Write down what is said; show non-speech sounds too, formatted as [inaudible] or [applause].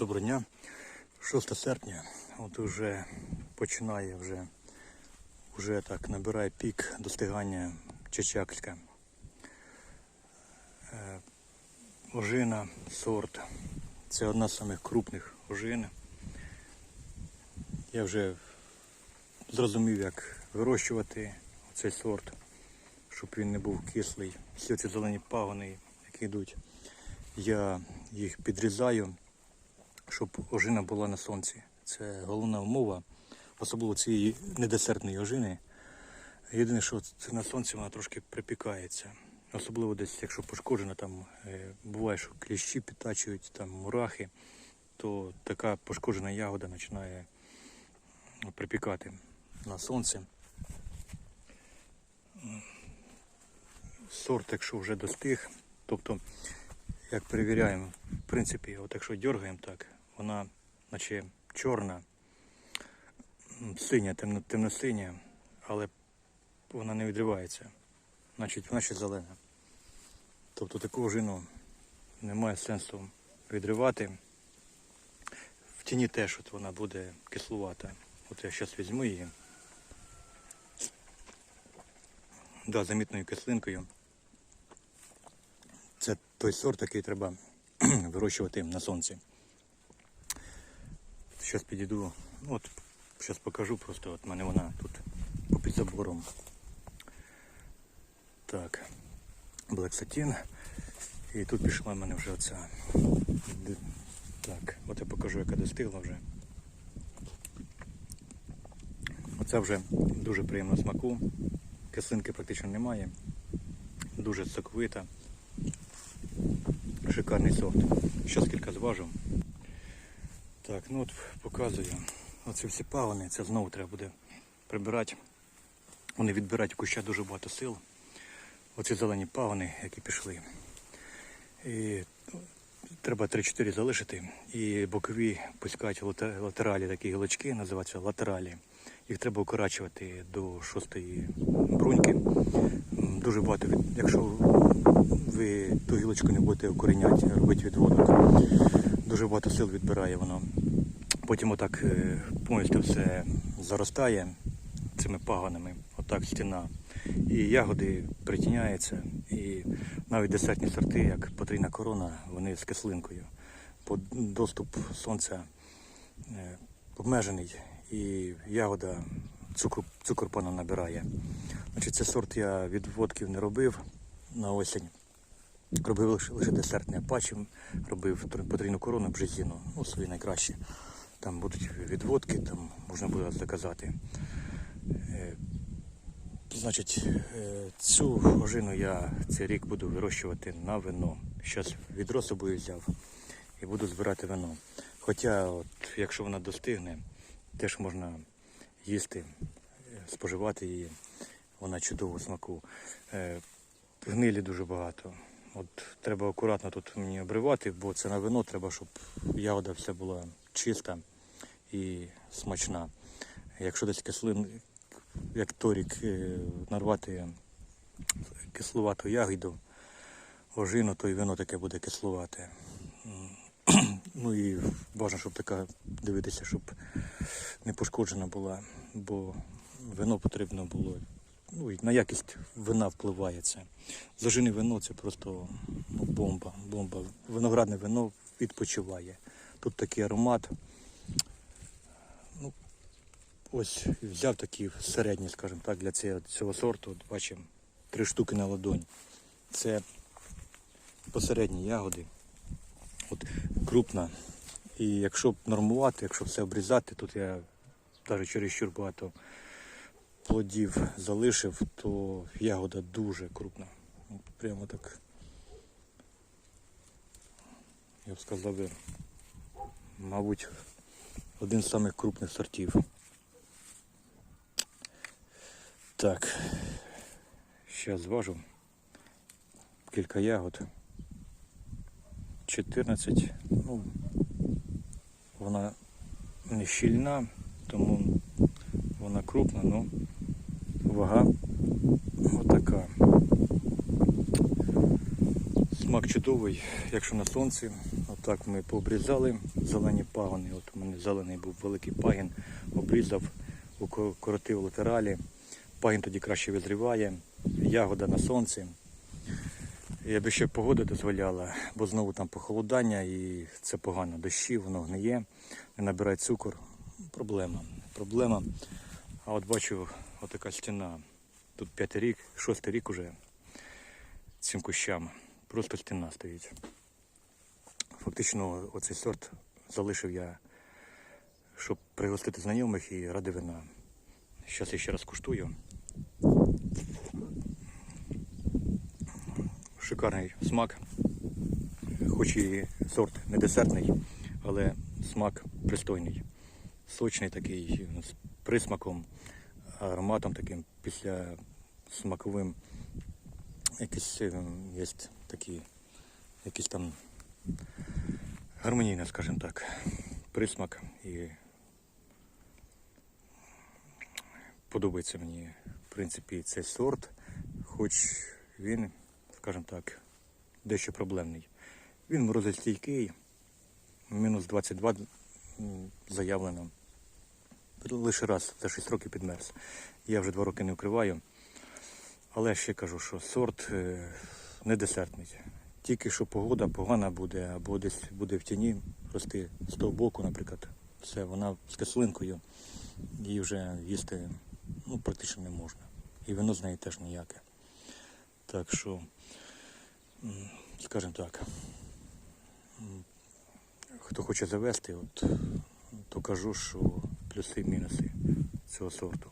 Доброго дня. 6 серпня. От уже починає вже, вже так набирає пік достигання Чечакська. Е, Ожина, сорт. Це одна з самих крупних ожин. Я вже зрозумів, як вирощувати цей сорт, щоб він не був кислий. Всі ці зелені пагони, які йдуть, я їх підрізаю щоб ожина була на сонці. Це головна умова, особливо цієї недесертної ожини. Єдине, що це на сонці вона трошки припікається. Особливо десь, якщо пошкоджена, там е, буває, що кліщі підтачують, там мурахи, то така пошкоджена ягода починає припікати на сонці. Сорт, якщо вже достиг, тобто як перевіряємо, в принципі, от якщо дергаємо так, вона наче чорна, синя, темно, темно-синя, але вона не відривається. Значить, вона ще зелена. Тобто таку ожину немає сенсу відривати. В тіні теж от вона буде кислувата. От я зараз візьму її. Да, замітною кислинкою. Це той сорт, який треба [clears throat] вирощувати на сонці. Зараз підійду, ну, от зараз покажу просто, от мене вона тут попід забором. Так, Black Satin. І тут пішла в мене вже оця. Так, от я покажу, яка достигла вже. Оця вже дуже приємна смаку. Кислинки практично немає. Дуже соковита. Шикарний сорт. Зараз кілька зважу. Так, ну от показую. Оці всі пагони, це знову треба буде прибирати. Вони відбирають куща дуже багато сил. Оці зелені пагони, які пішли. І ну, треба 3-4 залишити. І бокові пускають латералі, такі гілочки, називаються латералі. Їх треба укорачувати до шостої бруньки. Дуже багато, якщо ви ту гілочку не будете укоріняти, робити відводок, дуже багато сил відбирає воно. Потім отак е, повністю все заростає цими паганами, отак стіна. І ягоди притіняються. І навіть десертні сорти, як потрійна корона, вони з кислинкою. Бо доступ сонця е, обмежений і ягода цукру, цукор пану набирає. Значить, цей сорт я відводків не робив на осінь. Робив лише, десертний апачі, робив потрійну корону бжезіну, ну свої найкращі. Там будуть відводки, там можна буде заказати. Е, Значить, е, цю ожину я цей рік буду вирощувати на вино. Зараз відро собою взяв і буду збирати вино. Хоча, от, якщо вона достигне, теж можна їсти, е, споживати її. Вона чудово смаку. Гнилі дуже багато. От треба акуратно тут мені обривати, бо це на вино треба, щоб ягода вся була чиста і смачна. Якщо десь кислин, як торік, е, нарвати кислувату ягоду, ожину, то і вино таке буде кислувате. М, Ну і бажано, щоб така дивитися, щоб не пошкоджена була, бо вино потрібно було. Ну і на якість вина впливає це. Зажине вино це просто ну, бомба, бомба. Виноградне вино відпочиває. Тут такий аромат. Ось взяв такі середні, скажімо так, для цього, цього сорту. От бачимо, три штуки на ладонь. Це посередні ягоди. От крупна. І якщо нормувати, якщо все обрізати, тут я навіть чересчур багато плодів залишив, то ягода дуже крупна. Прямо так. Я б сказав, мабуть, один з самих крупних сортів. Так, зараз зважу кілька ягод. 14. Ну, вона не щільна, тому вона крупна, ну вага отака. Смак чудовий, якщо на сонці. Отак ми пообрізали зелені пагони. От у мене зелений був великий пагін, обрізав, укоротив латералі. Пагін тоді краще визріває, ягода на сонці. Якби ще погода дозволяла, бо знову там похолодання і це погано. Дощі, воно гниє, не набирає цукор. Проблема. Проблема. А от бачу, отака стіна. Тут п'ятий рік, шостий рік уже цим кущам. Просто стіна стоїть. Фактично оцей сорт залишив я, щоб пригостити знайомих і ради вина. Зараз я ще раз куштую. Шикарний смак. Хоч і сорт не десертний, але смак пристойний. Сочний такий, з присмаком, ароматом таким після смаковим. Якийсь е, є такі, якісь там гармонійне, скажімо так, присмак і подобається мені, в принципі, цей сорт, хоч він, скажімо так, дещо проблемний. Він морозостійкий, мінус 22 заявлено. Лише раз за 6 років підмерз. Я вже 2 роки не вкриваю. Але ще кажу, що сорт е, не десертний. Тільки що погода погана буде, або десь буде в тіні рости з того боку, наприклад, все, вона з кислинкою, її вже їсти ну, практично не можна. І вино з неї теж ніяке. Так що, скажімо так, хто хоче завести, от, то кажу, що плюси і мінуси цього сорту.